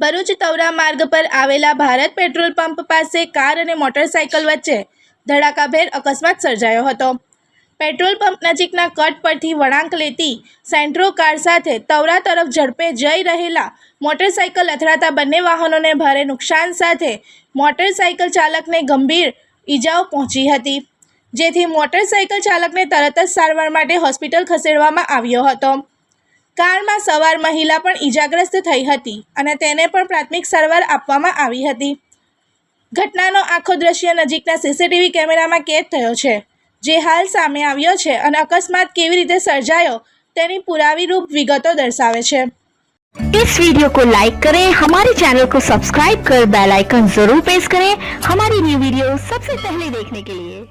ભરૂચ તવરા માર્ગ પર આવેલા ભારત પેટ્રોલ પંપ પાસે કાર અને મોટરસાયકલ વચ્ચે ધડાકાભેર અકસ્માત સર્જાયો હતો. પેટ્રોલ પંપ નજીકના કટ પરથી વળાંક લેતી સેન્ટ્રો કાર સાથે તવરા તરફ ઝડપે જઈ રહેલા મોટરસાયકલ અથડાતા બંને વાહનોને ભારે નુકસાન સાથે મોટરસાયકલ ચાલકને ગંભીર ઈજાઓ પહોંચી હતી, જેથી મોટરસાયકલ ચાલકને તરત જ સારવાર માટે હોસ્પિટલ ખસેડવામાં આવ્યો હતો. કારમાં સવાર મહિલા પણ ઈજાગ્રસ્ત થઈ હતી અને તેને પણ પ્રાથમિક સારવાર આપવામાં આવી હતી ઘટનાનો આખો દ્રશ્ય નજીકના સીસીટીવી કેમેરામાં કેદ થયો છે જે હાલ સામે આવ્યો છે અને અકસ્માત કેવી રીતે સર્જાયો તેની પુરાવીરૂપ વિગતો દર્શાવે છે इस वीडियो को लाइक करें हमारे चैनल को सब्सक्राइब कर बेल आइकन जरूर प्रेस करें हमारी न्यू वीडियो सबसे पहले देखने के लिए